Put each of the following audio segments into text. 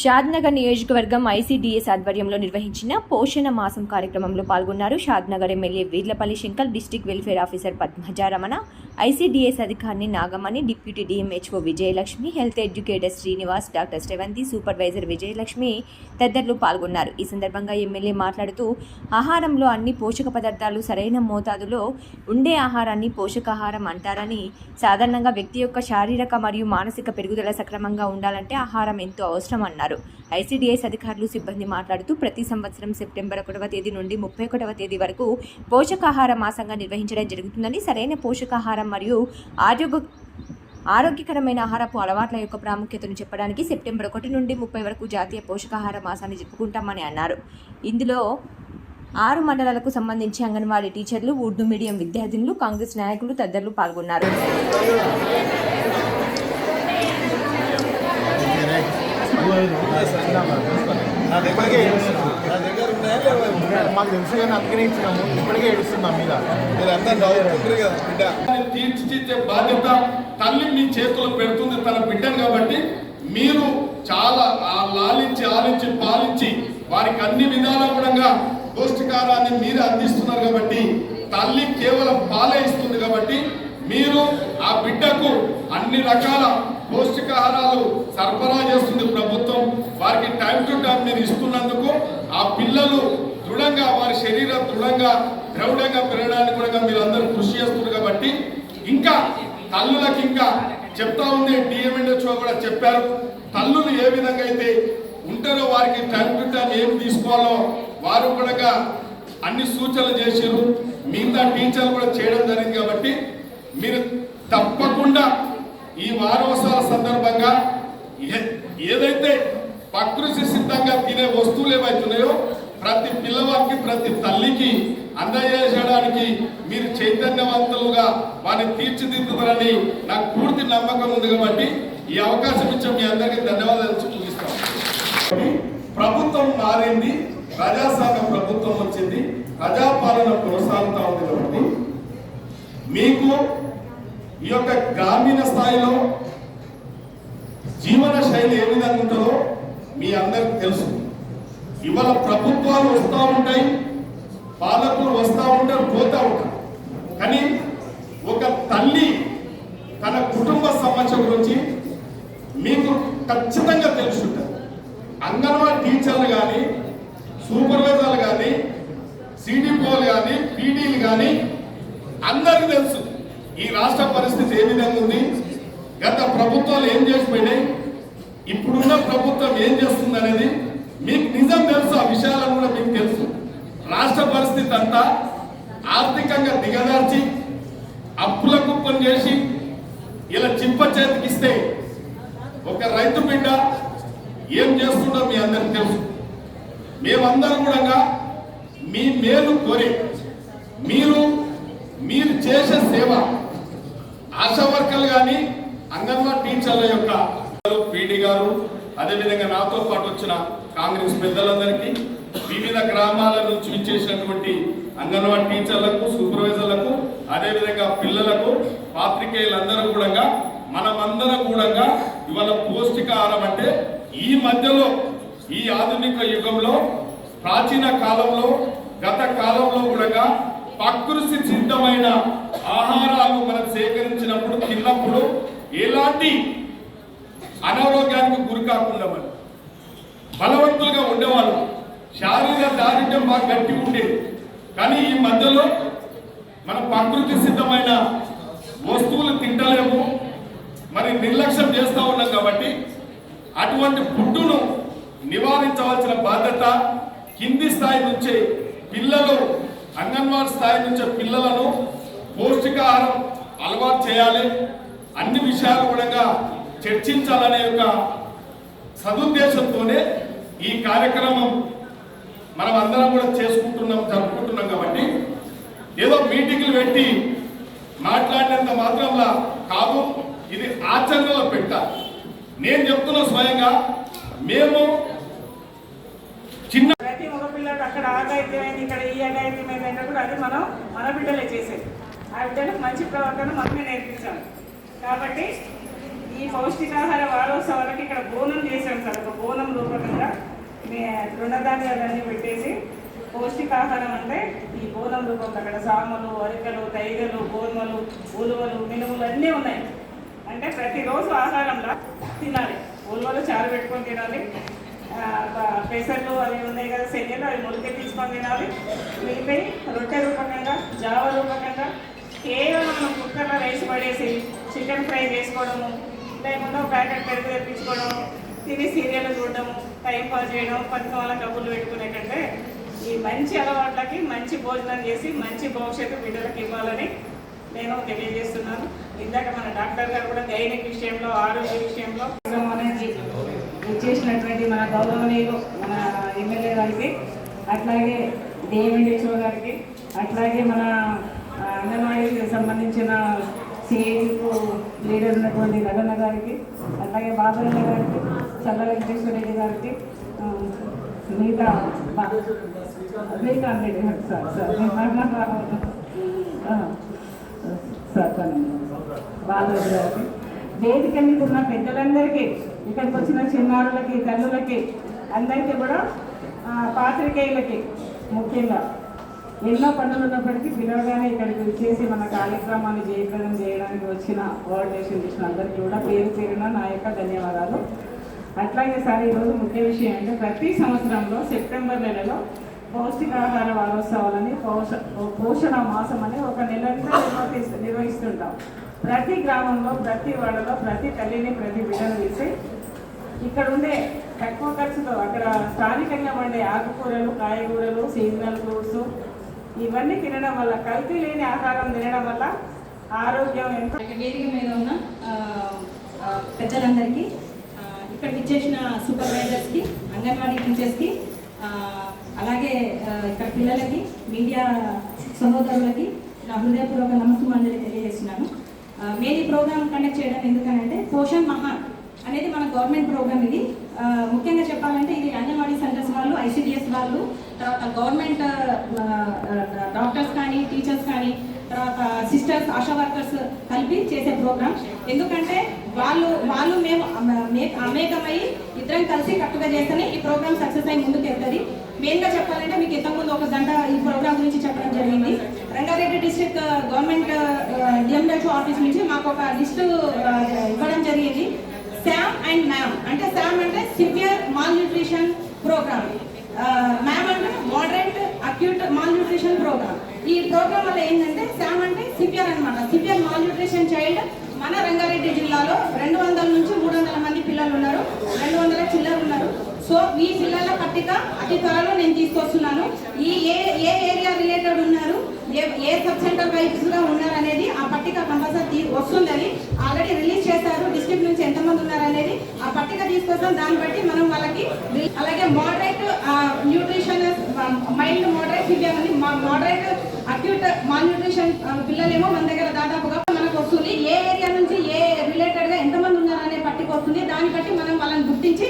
షాద్నగర్ నియోజకవర్గం ఐసీడీఎస్ ఆధ్వర్యంలో నిర్వహించిన పోషణ మాసం కార్యక్రమంలో పాల్గొన్నారు Shadnagar MLA Veerlapalli Shankar district welfare officer Padmajaramana ICDS అధికారిని Nagamani deputy DMHO Vijayalakshmi health educator Srinivas doctor Sravanthi supervisor Vijayalakshmi తదితరులు పాల్గొన్నారు. ఈ సందర్భంగా ఎమ్మెల్యే మాట్లాడుతూ ఆహారంలో అన్ని పోషక పదార్థాలు సరైన మోతాదులో ఉండే ఆహారాన్ని పోషకాహారం అంటారని సాధారణంగా వ్యక్తి యొక్క శారీరక మరియు మానసిక పెరుగుదల సక్రమంగా ఉండాలంటే ఆహారం ఎంతో అవసరం అన్నారు ఐసీడీఎస్ అధికారులు సిబ్బంది మాట్లాడుతూ ప్రతి సంవత్సరం సెప్టెంబర్ ఒకటవ తేదీ నుండి ముప్పై ఒకటవ తేదీ వరకు పోషకాహార మాసంగా నిర్వహించడం జరుగుతుందని సరైన పోషకాహారం మరియు ఆరోగ్య ఆరోగ్యకరమైన ఆహారపు అలవాట్ల యొక్క ప్రాముఖ్యతను చెప్పడానికి సెప్టెంబర్ ఒకటి నుండి ముప్పై వరకు జాతీయ పోషకాహార మాసాన్ని జరుపుకుంటామని అన్నారు. ఇందులో ఆరు మండలాలకు సంబంధించి అంగన్వాడీ టీచర్లు ఉర్దూ మీడియం విద్యార్థినులు కాంగ్రెస్ నాయకులు తదితరులు పాల్గొన్నారు నా దగ్గరికి నా దగ్గర ఉన్నాయా లేవా? మాకు తెలుసు కానీ అందుకనే ఇచ్చినాము. ఇప్పటికే ఏడుస్తున్నాం మీద. తీర్చిదిద్దే బాధ్యత తల్లి మీ చేతిలో పెడుతుంది తన బిడ్డను కాబట్టి మీరు చాలా ఆ లాలించి ఆలించి పాలించి వారికి అన్ని విధాల కూడా పౌష్టికారాన్ని మీరు అందిస్తున్నారు కాబట్టి తల్లి కేవలం పాలే ఇస్తుంది కాబట్టి మీరు ఆ బిడ్డకు అన్ని రకాల పౌష్టికాహారాలు సరఫరా చేస్తుంది ప్రభుత్వం. వారికి టైం టు టైం మీరు ఇస్తున్నందుకు ఆ పిల్లలు దృఢంగా వారి శరీరం దృఢంగా ద్రౌఢంగా పెరగడానికి కూడా మీరు అందరూ కృషి చేస్తున్నారు కాబట్టి ఇంకా తల్లులకు ఇంకా చెప్తా ఉంది డిఎంఎన్హెచ్ఓ కూడా చెప్పారు. తల్లులు ఏ విధంగా అయితే ఉంటారో వారికి టైం టు టైం ఏమి తీసుకోవాలో వారు కూడా అన్ని సూచనలు చేశారు. మిగతా టీచర్లు కూడా చేయడం జరిగింది కాబట్టి మీరు తప్పకుండా ఈ వారోత్సవాల సందర్భంగా ఏ- ఏదైతే ప్రకృతి సిద్ధంగా తినే వస్తువులు ఏవైతున్నాయో ప్రతి పిల్లవాడికి ప్రతి తల్లికి అందజేయడానికి మీరు చైతన్యవంతులుగా వారిని తీర్చిదిద్దుతారని నాకు పూర్తి నమ్మకం ఉంది కాబట్టి ఈ అవకాశం ఇచ్చే మీ అందరికీ ధన్యవాదాలు చూపిస్తాం. ప్రభుత్వం మారింది ప్రజాశాఖ ప్రభుత్వం వచ్చింది ప్రజాపాలన కొనసాగుతా ఉంది కాబట్టి మీకు ఈ యొక్క గ్రామీణ స్థాయిలో జీవన శైలి ఏ విధంగా ఉంటుందో మీ అందరికి తెలుసు. ఇవాళ ప్రభుత్వాలు వస్తూ ఉంటాయి పాలకులు వస్తూ ఉంటారు పోతూ ఉంటారు. కానీ ఒక తల్లి తన కుటుంబ సమస్య గురించి మీకు ఖచ్చితంగా తెలుసుంటారు అంగన్వాడీ టీచర్లు కానీ సూపర్వైజర్లు కానీ సిడిపోలు కానీ పీడీలు కానీ అందరికీ తెలుసు. ఈ రాష్ట్ర పరిస్థితి ఏ విధంగా ఉంది? గత ప్రభుత్వాలు ఏం చేసిపోయినాయి? ఇప్పుడున్న ప్రభుత్వం ఏం చేస్తుంది అనేది మీకు నిజం తెలుసు ఆ విషయాలను కూడా మీకు తెలుసు. రాష్ట్ర పరిస్థితి అంతా ఆర్థికంగా దిగదార్చి అప్పుల కుప్పం చేసి ఇలా చింప చేతికిస్తే ఒక రైతు బిడ్డ ఏం చేస్తుండో మీ అందరికి తెలుసు. మేమందరం కూడా మీ మేలు కోరి మీరు మీరు చేసే సేవ ఆశా వర్కర్లు కానీ అంగన్వాడీ టీచర్ల యొక్క పీడి గారు అదేవిధంగా నాతో పాటు వచ్చిన కాంగ్రెస్ పెద్దలందరికీ వివిధ గ్రామాల నుంచి ఇచ్చేసినటువంటి అంగన్వాడీ టీచర్లకు సూపర్వైజర్లకు అదేవిధంగా పిల్లలకు పాత్రికేయులందరూ కూడా మనమందరం కూడా ఇవాళ పౌష్టికాహారం అంటే ఈ మధ్యలో ఈ ఆధునిక యుగంలో ప్రాచీన కాలంలో గత కాలంలో కూడా ప్రకృతి సిద్ధమైన ఆహారాలు మనం సేకరించినప్పుడు తిన్నప్పుడు ఎలాంటి అనారోగ్యానికి గురి కాకుండా మనం బలవంతులుగా ఉండేవాళ్ళు. శారీరక దారిద్ర్యం బాగా గట్టి ఉండేది. కానీ ఈ మధ్యలో మన ప్రకృతి సిద్ధమైన వస్తువులు తింటలేము. మరి నిర్లక్ష్యం చేస్తూ ఉన్నాం కాబట్టి అటువంటి పుట్టును నివారించవలసిన బాధ్యత కింది స్థాయి నుంచే పిల్లలు అంగన్వాడీ స్థాయి నుంచే పిల్లలను పౌష్టికాహారం అలవాటు చేయాలి. అన్ని విషయాలు కూడా చర్చించాలనే యొక్క సదుద్దేశంతోనే ఈ కార్యక్రమం మనం అందరం కూడా చేసుకుంటున్నాం జరుపుకుంటున్నాం కాబట్టి ఏదో మీటింగ్లు పెట్టి మాట్లాడినంత మాత్రంలా కాదు. ఇది ఆచరణలో పెట్టాలి. నేను చెప్తున్న స్వయంగా మేము అక్కడ ఇక్కడ ఈ అగైతే మేము అయినప్పుడు అది మనం మన బిడ్డలే చేసేది. ఆ బిడ్డలకు మంచి ప్రవర్తన మనమే నేర్పించాలి. కాబట్టి ఈ పౌష్టికాహార వారోత్సవాలకి ఇక్కడ బోనం చేశాం సార్. ఒక బోనం రూపకంగా మే- తృణధాన్యాలన్నీ పెట్టేసి పౌష్టికాహారం అంటే ఈ బోనం రూపంలో అక్కడ సామలు అరికలు తైగలు గోధుమలు ఉలువలు మినుములు అన్నీ ఉన్నాయి. అంటే ప్రతిరోజు ఆహారంలో తినాలి. ఉలువలు చారు పెట్టుకొని తినాలి. పెసర్లు అవి ఉన్నాయి కదా శనగలు అవి మొలకె తీసుకొని తినాలి. మిగిలిపోయి రొట్టె రూపకంగా జావ రూపకంగా కేవలం మనం కుక్కర్లో రైస్ పడేసి చికెన్ ఫ్రై చేసుకోవడము లేకుండా ప్యాకెట్ పెరుగు తెప్పించుకోవడము తిని సీరియల్ చూడడము టైం పాస్ చేయడం పథకం వాళ్ళ కబుర్లు పెట్టుకునే కంటే ఈ మంచి అలవాట్లకి మంచి భోజనం చేసి మంచి భవిష్యత్తు బిడ్డలకు ఇవ్వాలని నేను తెలియజేస్తున్నాను. ఇందాక మన డాక్టర్ గారు కూడా గైనిక్ విషయంలో ఆరోగ్య విషయంలో అనేది ఇచ్చేసినటువంటి మన గౌరవనీయులు మన ఎమ్మెల్యే గారికి అట్లాగే డిఎండిహెచ్ఓ గారికి అట్లాగే మన అంగన్వాడీకి సంబంధించిన సిఐకు లీడర్ ఉన్నటువంటి రగన్న గారికి అట్లాగే బాబరన్న గారికి చల్ల వెంకటేశ్వర రెడ్డి గారికి మిగతా శ్రీకాంత్ రెడ్డి గారు సార్ సార్ నేను సార్ బాలరెడ్డి గారికి వేదిక మీద ఉన్న పెద్దలందరికీ? ఇక్కడికి వచ్చిన చిన్నారులకి తల్లులకి అందరికీ కూడా పాత్రికేయులకి ముఖ్యంగా ఎన్నో పనులు ఉన్నప్పటికీ పిలవగానే ఇక్కడికి వచ్చేసి మన కార్యక్రమాన్ని జయప్రదం చేయడానికి వచ్చిన కోఆర్డినేషన్ చేసిన అందరికీ కూడా పేరు పేరున నా యొక్క ధన్యవాదాలు. అట్లాగే సార్ ఈరోజు ముఖ్య విషయం అంటే ప్రతి సంవత్సరంలో సెప్టెంబర్ నెలలో పౌష్టికాహార వారోత్సవాలని పోష పోషణ మాసం అని ఒక నెలంతా నిర్వహిస్తు నిర్వహిస్తుంటాం. ప్రతి గ్రామంలో ప్రతి వాడలో ప్రతి తల్లిని ప్రతి బిడ్డను తీసి ఇక్కడ ఉండే తక్కువ ఖర్చుతో అక్కడ స్థానికంగా పండే ఆకుకూరలు కాయగూరలు సీజనల్ ఫ్రూట్స్ ఇవన్నీ తినడం వల్ల కల్తీ లేని ఆహారం తినడం వల్ల ఆరోగ్యం ఎంతో వేదిక మీద ఉన్న పెద్దలందరికీ ఇక్కడికి ఇచ్చేసిన సూపర్వైజర్స్కి అంగన్వాడీ టీచర్స్కి అలాగే ఇక్కడ పిల్లలకి మీడియా సహోదరులకి నా హృదయపూర్వక నమస్సుమాంజలి తెలియజేస్తున్నాను. ఆ, ఈ ప్రోగ్రామ్ కండక్ట్ చేయడం ఎందుకనంటే పోషన్ మహా అనేది మన గవర్నమెంట్ ప్రోగ్రామ్ ఇది. ముఖ్యంగా చెప్పాలంటే ఇది అంగన్వాడీ సెంటర్స్ వాళ్ళు ఐసీడిఎస్ వాళ్ళు తర్వాత గవర్నమెంట్ డాక్టర్స్ కానీ టీచర్స్ కానీ తర్వాత సిస్టర్స్ ఆశా వర్కర్స్ కలిపి చేసే ప్రోగ్రామ్. ఎందుకంటే వాళ్ళు వాళ్ళు మేము అమేకమై ఇద్దరం కలిసి కట్టుగా చేస్తేనే ఈ ప్రోగ్రామ్ సక్సెస్ అయి ముందుకు వెళ్తుంది. మెయిన్గా చెప్పాలంటే మీకు ఇంతకుముందు ఒక గంట ఈ ప్రోగ్రామ్ గురించి చెప్పడం జరిగింది. Rangareddy district government DMW office నుంచి మాకు ఒక లిస్టు ఇవ్వడం జరిగింది. శామ్ అండ్ మ్యామ్ అంటే శామ్ అంటే severe malnutrition programme MAM అంటే moderate acute malnutrition programme ఈ ప్రోగ్రామ్ వల్ల ఏంటంటే శామ్ అంటే సివియర్ అన్నమాట. సివియర్ మాల్ న్యూట్రిషన్ చైల్డ్ మన రంగారెడ్డి జిల్లాలో రెండు వందల నుంచి మూడు వందల మంది పిల్లలు ఉన్నారు. రెండు వందల చిల్లర ఉన్నారు. సో ఈ పిల్లల పట్టిక అతి త్వరలో నేను తీసుకొస్తున్నాను. ఈ ఏ ఏ ఏరియా రిలేటెడ్ ఉన్నారు ఏ ఏ సబ్ సెంటర్ వైజ్ ఉన్నారు అనేది ఆ పట్టిక కంపల్సరీ వస్తుందని ఆల్రెడీ రిలీజ్ చేశారు. నుంచి ఎంతమంది ఉన్నారు అనేది ఆ పట్టిక తీసుకొస్తాం. దాన్ని బట్టి మనం వాళ్ళకి అలాగే moderate nutrition mild moderate severe అని మోడరేట్ అక్యూట్ మాల్ న్యూట్రిషన్ పిల్లలేమో మన దగ్గర దాదాపుగా మనకు వస్తుంది. ఏ ఏరియా నుంచి ఏ రిలేటెడ్గా ఎంతమంది ఉన్నారు అనే పట్టిక వస్తుంది. దాన్ని బట్టి మనం వాళ్ళని గుర్తించి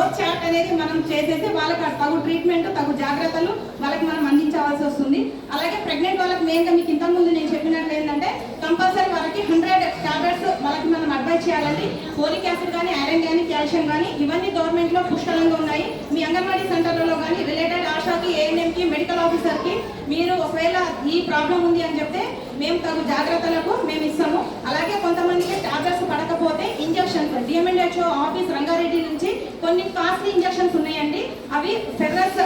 గ్రోత్ చార్ట్ అనేది మనం చేసేస్తే వాళ్ళకి తగు ట్రీట్మెంట్ తగు జాగ్రత్తలు వాళ్ళకి మనం అందించవలసి వస్తుంది. అలాగే ప్రెగ్నెంట్ వాళ్ళకి మెయిన్గా మీకు ఇంతకుముందు నేను చెప్పినట్లు ఏంటంటే కంపల్సరీ వాళ్ళకి హండ్రెడ్ టాబ్లెట్స్ వాళ్ళకి మనం అడ్వైజ్ చేయాలండి. ఫోలిక్ యాసిడ్ కానీ ఐరన్ కానీ కాల్షియం కానీ ఇవన్నీ గవర్నమెంట్లో పుష్కలంగా ఉన్నాయి. మీ అంగన్వాడీ సెంటర్లలో కానీ రిలేటెడ్ ఆశాకి ఏఎన్ఎంకి మెడికల్ ఆఫీసర్కి మీరు ఒకవేళ ఈ ప్రాబ్లం ఉంది అని చెప్తే మేము తగు జాగ్రత్తలకు మేము ఇస్తాము. అలాగే కొంతమందికి టాబ్లెట్స్ పడకపోతే ఇంజక్షన్స్ డిఎంఎన్హెచ్ఓ ఆఫీస్ రంగారెడ్డి నుంచి కొన్ని కాస్ట్లీ ఇంజక్షన్స్ ఉన్నాయండి. అవి ఫెర్రస్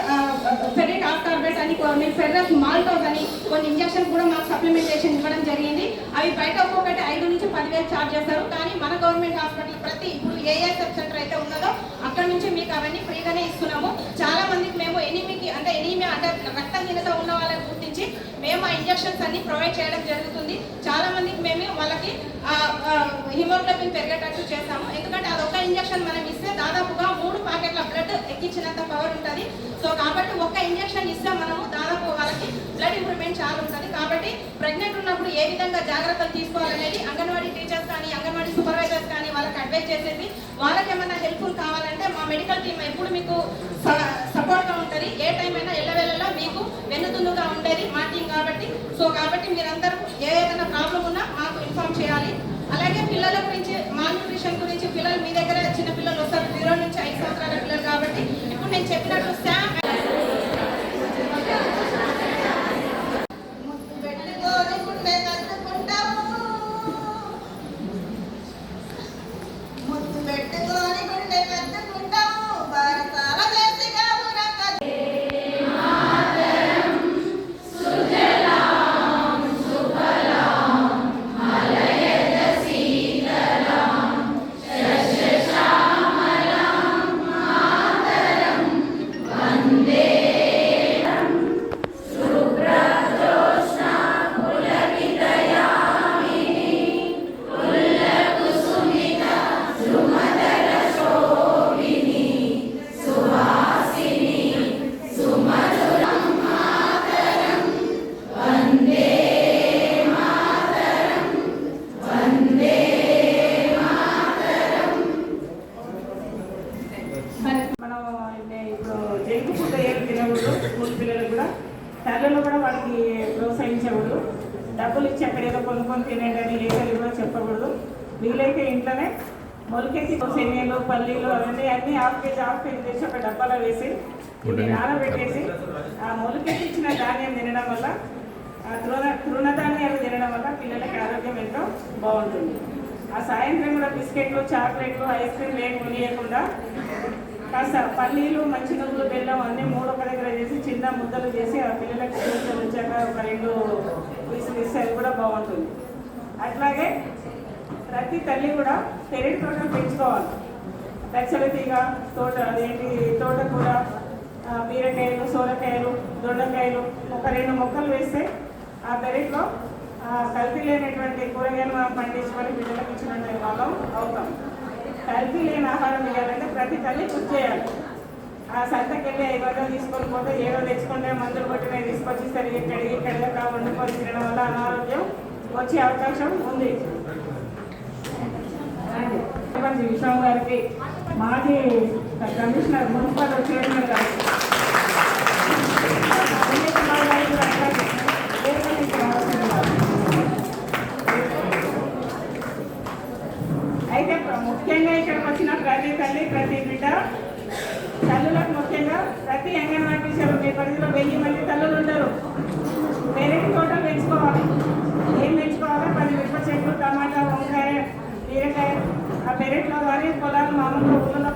ఫెరిట్ ఆఫ్టార్బెట్ అని కొన్ని ఫెర్రస్ మాల్టోస్ అని కొన్ని ఇంజక్షన్ కూడా మాకు సప్లిమెంటేషన్ ఇవ్వడం జరిగింది. అవి బయట ఒక్కొక్కటి ఐదు నుంచి పదివేలు ఛార్జ్ చేస్తారు. కానీ మన గవర్నమెంట్ హాస్పిటల్ ప్రతి ఇప్పుడు ఏ ఏ సబ్ సెంటర్ అయితే ఉన్నదో అక్కడ నుంచి మీకు అవన్నీ ఫ్రీగానే ఇస్తున్నాము. చాలా మందికి మేము ఎనిమికి అంటే ఎనిమిది అంటే రక్తహీనత ఉన్న వాళ్ళకి నుంచి మేము ఆ ఇంజక్షన్స్ అన్ని ప్రొవైడ్ చేయడం జరుగుతుంది. చాలా మందికి మేము వాళ్ళకి హిమోగ్లోబిన్ పెరిగేటట్టు చేస్తాము. ఎందుకంటే అదొక ఇంజక్షన్ మనం ఇస్తే దాదాపుగా మూడు ప్యాకెట్ల బ్లడ్ ఎక్కించినంత పవర్ ఉంటుంది. సో కాబట్టి ఒక్క ఇంజక్షన్ ఇస్తే మనము దాదాపు వాళ్ళకి బ్లడ్ ఇంప్రూవ్మెంట్ చాలా ఉంటుంది కాబట్టి ప్రెగ్నెంట్ ఉన్నప్పుడు ఏ విధంగా జాగ్రత్తలు తీసుకోవాలనేది అంగన్వాడీ టీచర్స్ కానీ అంగన్వాడీ సూపర్వైజర్స్ కానీ వాళ్ళకి అడ్వైజ్ చేసేది. వాళ్ళకి ఏమైనా హెల్ప్ఫుల్ కావాలంటే మా మెడికల్ టీమ్ ఎప్పుడు మీకు సపోర్ట్గా ఉంటుంది. ఏ టైం అయినా ఎల్లవేళలా మీకు వెన్నుతుందుగా ఉండేది మా టీం కాబట్టి. సో కాబట్టి మీరందరూ ఏదైనా ప్రాబ్లం ఉన్నా మాకు ఇన్ఫార్మ్ చేయాలి. అలాగే పిల్లల గురించి మాల్ న్యూట్రిషన్ గురించి పిల్లలు మీ దగ్గర చిన్న పిల్లలు వస్తారు. జీరో నుంచి ఐదు సంవత్సరాల పిల్లలు కాబట్టి. ఇప్పుడు నేను చెప్పినట్టు తినండి అని లేఖలు కూడా చెప్పకూడదు. వీలైతే ఇంట్లోనే మొలకెత్తి శనగలు పల్లీలు అవన్నీ అన్నీ హాఫ్ కేజీ హాఫ్ కేజీ తెచ్చి ఒక డబ్బాలో వేసి నానబెట్టేసి ఆ మొలకెత్తిచ్చిన ధాన్యం తినడం వల్ల ఆ తృణ తృణధాన్యాలు తినడం వల్ల పిల్లలకి ఆరోగ్యం ఎంతో బాగుంటుంది. ఆ సాయంత్రం కూడా బిస్కెట్లు చాక్లెట్లు ఐస్ క్రీమ్ ఏం కొనియకుండా కాస్త పల్లీలు మంచి నువ్వులు బెల్లం అన్నీ మూడు ఒక దగ్గర చేసి చిన్న ముద్దలు చేసి ఆ పిల్లలకి వచ్చాక ఒక రెండు అది కూడా బాగుంటుంది. అట్లాగే ప్రతి తల్లి కూడా పెరటి తోటలు పెంచుకోవాలి. పచ్చడి తీగ తోట అదేంటి తోటకూర బీరకాయలు సోరకాయలు దొండకాయలు ఒక రెండు మొక్కలు వేస్తే ఆ పెరట్లో కల్తీ లేనటువంటి కూరగాయలు మనం పండించుకొని పిల్లలకు ఇచ్చినటువంటి వాళ్ళం అవుతాం. కల్తీ లేని ఆహారం ఇవ్వాలంటే ప్రతి తల్లి కృషి చేయాలి. ఆ సంతకెళ్ళి ఐదు తీసుకొని పోతే ఏదో తెచ్చుకుంటే మందులు కొట్టిన తీసుకొచ్చి సరిగ్గా కడిగి కడిగా వండుకొని తినడం వల్ల అనారోగ్యం వచ్చే అవకాశం ఉంది సర్పంచ్ విశ్వం గారికి మాజీ కమిషనర్ మున్సిపల్ చైర్మన్ గారికి